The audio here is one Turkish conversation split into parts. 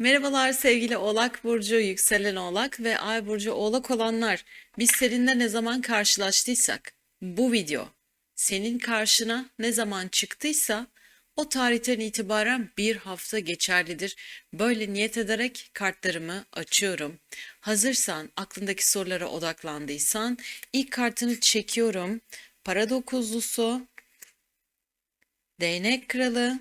Merhabalar sevgili Oğlak Burcu, yükselen Oğlak ve Ay Burcu Oğlak olanlar. Biz seninle ne zaman karşılaştıysak, bu video senin karşına ne zaman çıktıysa o tarihten itibaren bir hafta geçerlidir. Böyle niyet ederek kartlarımı açıyorum. Hazırsan, aklındaki sorulara odaklandıysan ilk kartını çekiyorum. Para dokuzlusu, değnek kralı,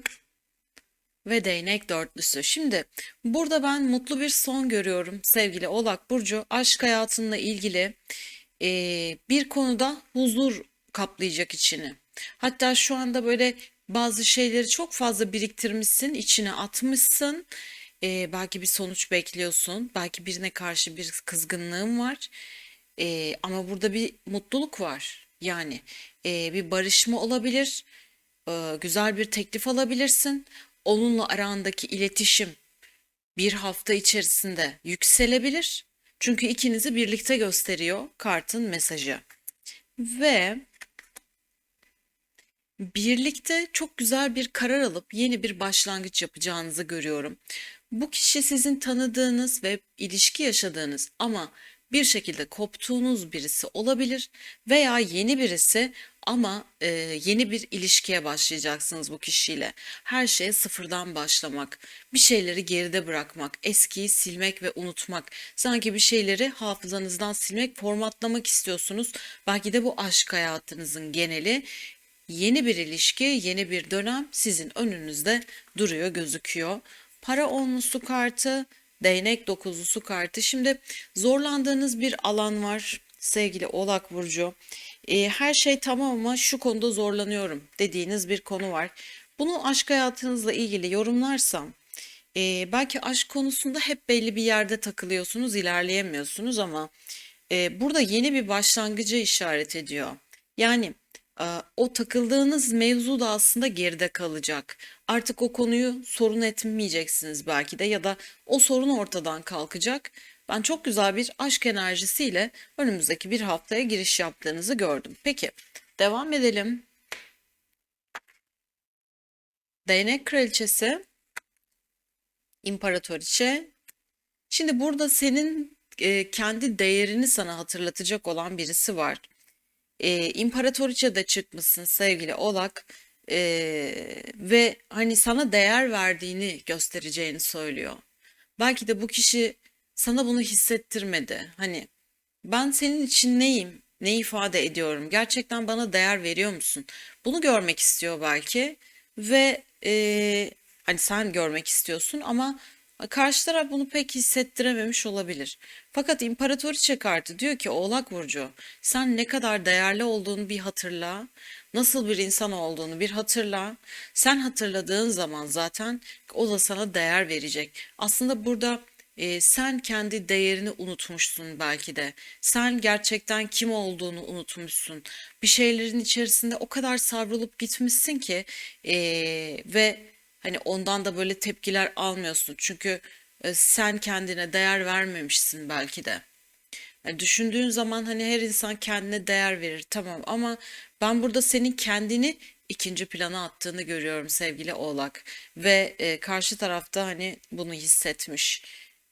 ve değnek dörtlüsü. Şimdi burada ben mutlu bir son görüyorum sevgili Oğlak Burcu. Aşk hayatınla ilgili eee, bir konuda huzur kaplayacak içini. Hatta şu anda böyle bazı şeyleri çok fazla biriktirmişsin, içine atmışsın. Eee, belki bir sonuç bekliyorsun. Belki birine karşı bir kızgınlığın var. Eee, ama burada bir mutluluk var. Yani eee, bir barışma olabilir e, güzel bir teklif alabilirsin. Onunla arandaki iletişim bir hafta içerisinde yükselebilir. Çünkü ikinizi birlikte gösteriyor kartın mesajı. Ve birlikte çok güzel bir karar alıp yeni bir başlangıç yapacağınızı görüyorum. Bu kişi sizin tanıdığınız ve ilişki yaşadığınız ama bir şekilde koptuğunuz birisi olabilir veya yeni birisi ama e, yeni bir ilişkiye başlayacaksınız bu kişiyle. Her şeye sıfırdan başlamak, bir şeyleri geride bırakmak, eskiyi silmek ve unutmak. Sanki bir şeyleri hafızanızdan silmek, formatlamak istiyorsunuz. Belki de bu aşk hayatınızın geneli Yeni bir ilişki, yeni bir dönem sizin önünüzde duruyor, gözüküyor. Para onlusu kartı, değnek dokuzlusu kartı. Şimdi zorlandığınız bir alan var sevgili Oğlak Burcu. Ee, her şey tamam ama şu konuda zorlanıyorum dediğiniz bir konu var. Bunu aşk hayatınızla ilgili yorumlarsam, e, belki aşk konusunda hep belli bir yerde takılıyorsunuz, ilerleyemiyorsunuz ama e, burada yeni bir başlangıcı işaret ediyor. Yani e, o takıldığınız mevzu da aslında geride kalacak. Artık o konuyu sorun etmeyeceksiniz belki de ya da o sorun ortadan kalkacak. Ben çok güzel bir aşk enerjisiyle önümüzdeki bir haftaya giriş yaptığınızı gördüm. Peki, devam edelim. Değnek Kraliçesi, İmparatoriçe. Şimdi burada senin e, kendi değerini sana hatırlatacak olan birisi var. E, İmparatoriçe de çıkmışsın sevgili Oğlak E, ve hani sana değer verdiğini göstereceğini söylüyor. Belki de bu kişi sana bunu hissettirmedi. Hani ben senin için neyim? Ne ifade ediyorum? Gerçekten bana değer veriyor musun? Bunu görmek istiyor belki ve e, hani sen görmek istiyorsun ama karşı taraf bunu pek hissettirememiş olabilir. Fakat İmparatoriçe kartı diyor ki Oğlak Burcu sen ne kadar değerli olduğunu bir hatırla. Nasıl bir insan olduğunu bir hatırla. Sen hatırladığın zaman zaten o da sana değer verecek. Aslında burada e, sen kendi değerini unutmuşsun belki de. Sen gerçekten kim olduğunu unutmuşsun. Bir şeylerin içerisinde o kadar savrulup gitmişsin ki e, ve hani ondan da böyle tepkiler almıyorsun. Çünkü e, sen kendine değer vermemişsin belki de. Yani düşündüğün zaman hani her insan kendine değer verir tamam ama ben burada senin kendini ikinci plana attığını görüyorum sevgili Oğlak ve e, karşı tarafta hani bunu hissetmiş.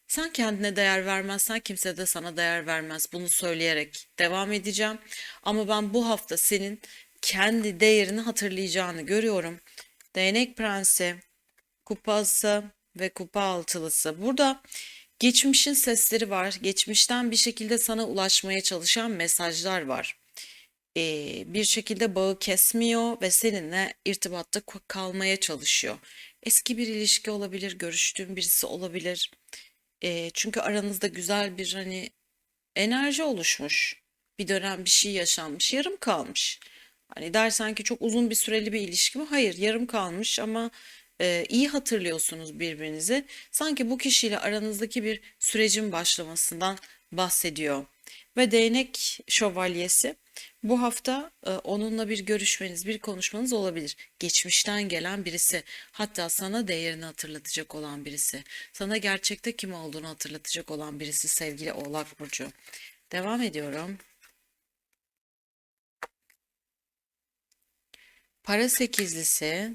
Sen kendine değer vermezsen kimse de sana değer vermez. Bunu söyleyerek devam edeceğim. Ama ben bu hafta senin kendi değerini hatırlayacağını görüyorum. Değnek Prensi, Kupası ve Kupa Altılısı. Burada geçmişin sesleri var. Geçmişten bir şekilde sana ulaşmaya çalışan mesajlar var. Ee, bir şekilde bağı kesmiyor ve seninle irtibatta kalmaya çalışıyor. Eski bir ilişki olabilir, görüştüğün birisi olabilir. Ee, çünkü aranızda güzel bir hani enerji oluşmuş. Bir dönem bir şey yaşanmış, yarım kalmış. Hani dersen ki çok uzun bir süreli bir ilişki mi? Hayır, yarım kalmış ama e, iyi hatırlıyorsunuz birbirinizi. Sanki bu kişiyle aranızdaki bir sürecin başlamasından bahsediyor. Ve değnek şövalyesi bu hafta e, onunla bir görüşmeniz, bir konuşmanız olabilir. Geçmişten gelen birisi, hatta sana değerini hatırlatacak olan birisi, sana gerçekte kim olduğunu hatırlatacak olan birisi sevgili Oğlak Burcu. Devam ediyorum. Para sekizlisi,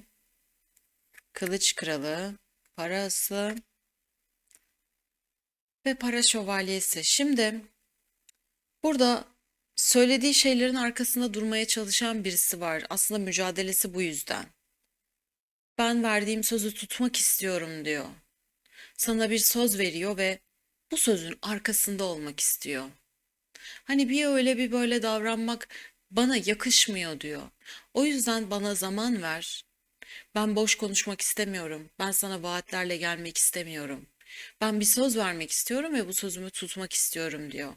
kılıç kralı, para aslı ve para şövalyesi. Şimdi burada söylediği şeylerin arkasında durmaya çalışan birisi var. Aslında mücadelesi bu yüzden. Ben verdiğim sözü tutmak istiyorum diyor. Sana bir söz veriyor ve bu sözün arkasında olmak istiyor. Hani bir öyle bir böyle davranmak bana yakışmıyor diyor. O yüzden bana zaman ver. Ben boş konuşmak istemiyorum. Ben sana vaatlerle gelmek istemiyorum. Ben bir söz vermek istiyorum ve bu sözümü tutmak istiyorum diyor.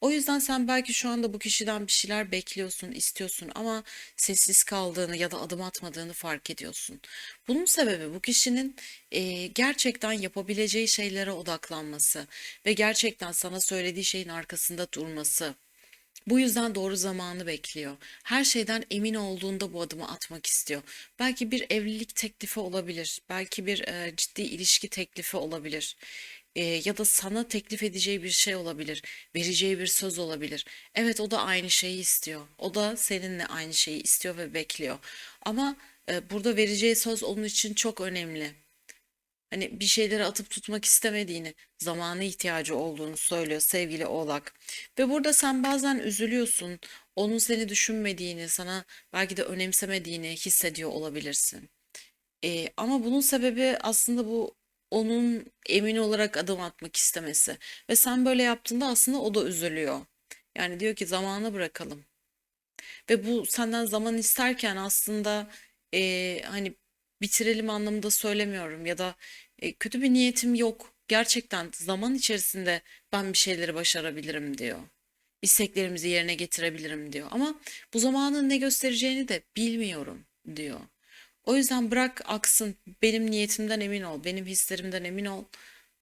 O yüzden sen belki şu anda bu kişiden bir şeyler bekliyorsun, istiyorsun ama sessiz kaldığını ya da adım atmadığını fark ediyorsun. Bunun sebebi bu kişinin e, gerçekten yapabileceği şeylere odaklanması ve gerçekten sana söylediği şeyin arkasında durması. Bu yüzden doğru zamanı bekliyor. Her şeyden emin olduğunda bu adımı atmak istiyor. Belki bir evlilik teklifi olabilir. Belki bir e, ciddi ilişki teklifi olabilir. E, ya da sana teklif edeceği bir şey olabilir. Vereceği bir söz olabilir. Evet o da aynı şeyi istiyor. O da seninle aynı şeyi istiyor ve bekliyor. Ama e, burada vereceği söz onun için çok önemli. Hani bir şeyleri atıp tutmak istemediğini, zamana ihtiyacı olduğunu söylüyor sevgili Oğlak. Ve burada sen bazen üzülüyorsun. Onun seni düşünmediğini, sana belki de önemsemediğini hissediyor olabilirsin. Ee, ama bunun sebebi aslında bu onun emin olarak adım atmak istemesi. Ve sen böyle yaptığında aslında o da üzülüyor. Yani diyor ki zamana bırakalım. Ve bu senden zaman isterken aslında eee, hani bitirelim anlamında söylemiyorum ya da e, kötü bir niyetim yok. Gerçekten zaman içerisinde ben bir şeyleri başarabilirim diyor. İsteklerimizi yerine getirebilirim diyor. Ama bu zamanın ne göstereceğini de bilmiyorum diyor. O yüzden bırak aksın. Benim niyetimden emin ol. Benim hislerimden emin ol.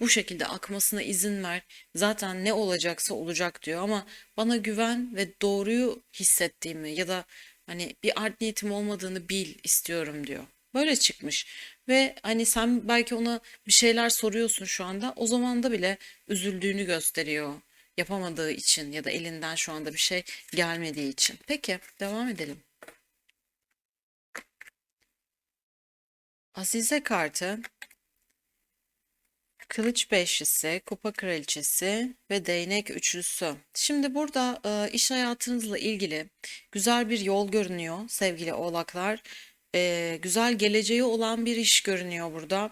Bu şekilde akmasına izin ver. Zaten ne olacaksa olacak diyor ama bana güven ve doğruyu hissettiğimi ya da hani bir art niyetim olmadığını bil istiyorum diyor. Böyle çıkmış ve hani sen belki ona bir şeyler soruyorsun şu anda. O zaman da bile üzüldüğünü gösteriyor. Yapamadığı için ya da elinden şu anda bir şey gelmediği için. Peki devam edelim. Azize kartı Kılıç beşlisi, kupa kraliçesi ve değnek üçlüsü. Şimdi burada e, iş hayatınızla ilgili güzel bir yol görünüyor sevgili oğlaklar. E, güzel geleceği olan bir iş görünüyor burada.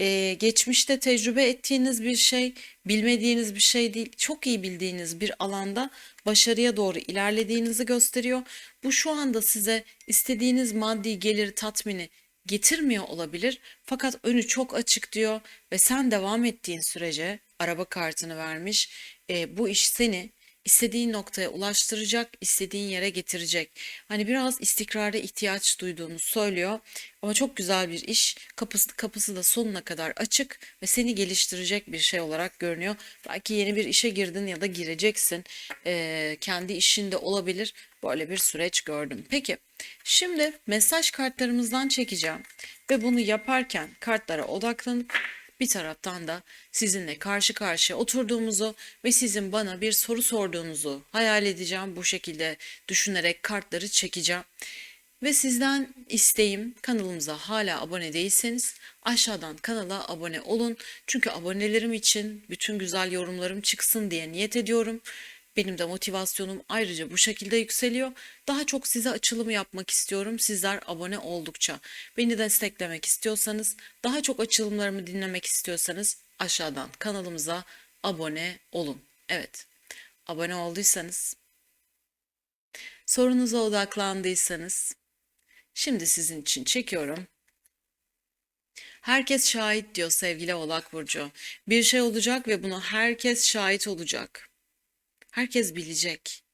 E, geçmişte tecrübe ettiğiniz bir şey, bilmediğiniz bir şey değil, çok iyi bildiğiniz bir alanda başarıya doğru ilerlediğinizi gösteriyor. Bu şu anda size istediğiniz maddi gelir tatmini getirmiyor olabilir fakat önü çok açık diyor ve sen devam ettiğin sürece araba kartını vermiş e, bu iş seni istediğin noktaya ulaştıracak, istediğin yere getirecek. Hani biraz istikrara ihtiyaç duyduğunu söylüyor ama çok güzel bir iş. Kapısı, kapısı da sonuna kadar açık ve seni geliştirecek bir şey olarak görünüyor. Belki yeni bir işe girdin ya da gireceksin. Ee, kendi işinde olabilir. Böyle bir süreç gördüm. Peki şimdi mesaj kartlarımızdan çekeceğim ve bunu yaparken kartlara odaklanıp bir taraftan da sizinle karşı karşıya oturduğumuzu ve sizin bana bir soru sorduğunuzu hayal edeceğim. Bu şekilde düşünerek kartları çekeceğim. Ve sizden isteğim kanalımıza hala abone değilseniz aşağıdan kanala abone olun. Çünkü abonelerim için bütün güzel yorumlarım çıksın diye niyet ediyorum. Benim de motivasyonum ayrıca bu şekilde yükseliyor. Daha çok size açılımı yapmak istiyorum. Sizler abone oldukça. Beni desteklemek istiyorsanız, daha çok açılımlarımı dinlemek istiyorsanız aşağıdan kanalımıza abone olun. Evet. Abone olduysanız, sorunuza odaklandıysanız şimdi sizin için çekiyorum. Herkes şahit diyor sevgili Oğlak Burcu. Bir şey olacak ve buna herkes şahit olacak. Herkes bilecek.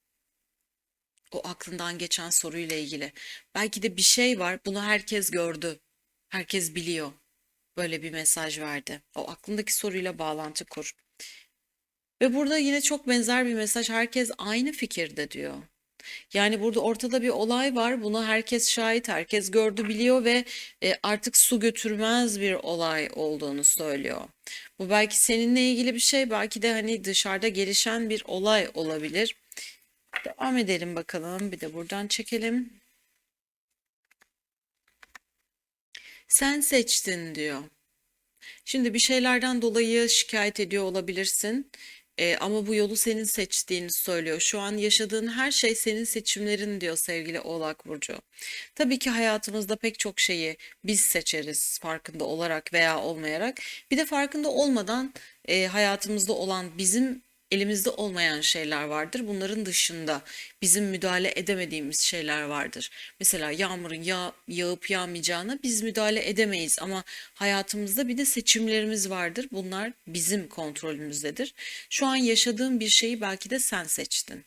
O aklından geçen soruyla ilgili. Belki de bir şey var, bunu herkes gördü. Herkes biliyor. Böyle bir mesaj verdi. O aklındaki soruyla bağlantı kur. Ve burada yine çok benzer bir mesaj. Herkes aynı fikirde diyor. Yani burada ortada bir olay var. Bunu herkes şahit, herkes gördü, biliyor ve e, artık su götürmez bir olay olduğunu söylüyor. Bu belki seninle ilgili bir şey, belki de hani dışarıda gelişen bir olay olabilir. Devam edelim bakalım. Bir de buradan çekelim. Sen seçtin diyor. Şimdi bir şeylerden dolayı şikayet ediyor olabilirsin. Ee, ama bu yolu senin seçtiğini söylüyor. Şu an yaşadığın her şey senin seçimlerin diyor sevgili Oğlak Burcu. Tabii ki hayatımızda pek çok şeyi biz seçeriz farkında olarak veya olmayarak. Bir de farkında olmadan e, hayatımızda olan bizim elimizde olmayan şeyler vardır. Bunların dışında bizim müdahale edemediğimiz şeyler vardır. Mesela yağmurun yağ, yağıp yağmayacağına biz müdahale edemeyiz ama hayatımızda bir de seçimlerimiz vardır. Bunlar bizim kontrolümüzdedir. Şu an yaşadığın bir şeyi belki de sen seçtin.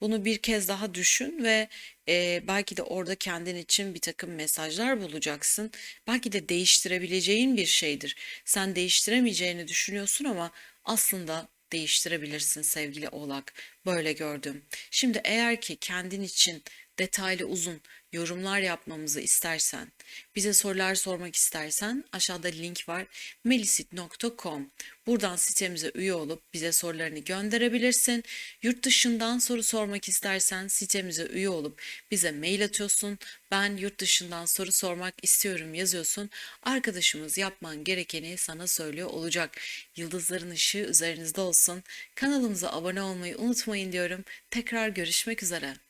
Bunu bir kez daha düşün ve e, belki de orada kendin için bir takım mesajlar bulacaksın. Belki de değiştirebileceğin bir şeydir. Sen değiştiremeyeceğini düşünüyorsun ama aslında değiştirebilirsin sevgili Oğlak. Böyle gördüm. Şimdi eğer ki kendin için detaylı uzun yorumlar yapmamızı istersen, bize sorular sormak istersen aşağıda link var melisit.com. Buradan sitemize üye olup bize sorularını gönderebilirsin. Yurt dışından soru sormak istersen sitemize üye olup bize mail atıyorsun. Ben yurt dışından soru sormak istiyorum yazıyorsun. Arkadaşımız yapman gerekeni sana söylüyor olacak. Yıldızların ışığı üzerinizde olsun. Kanalımıza abone olmayı unutmayın diyorum. Tekrar görüşmek üzere.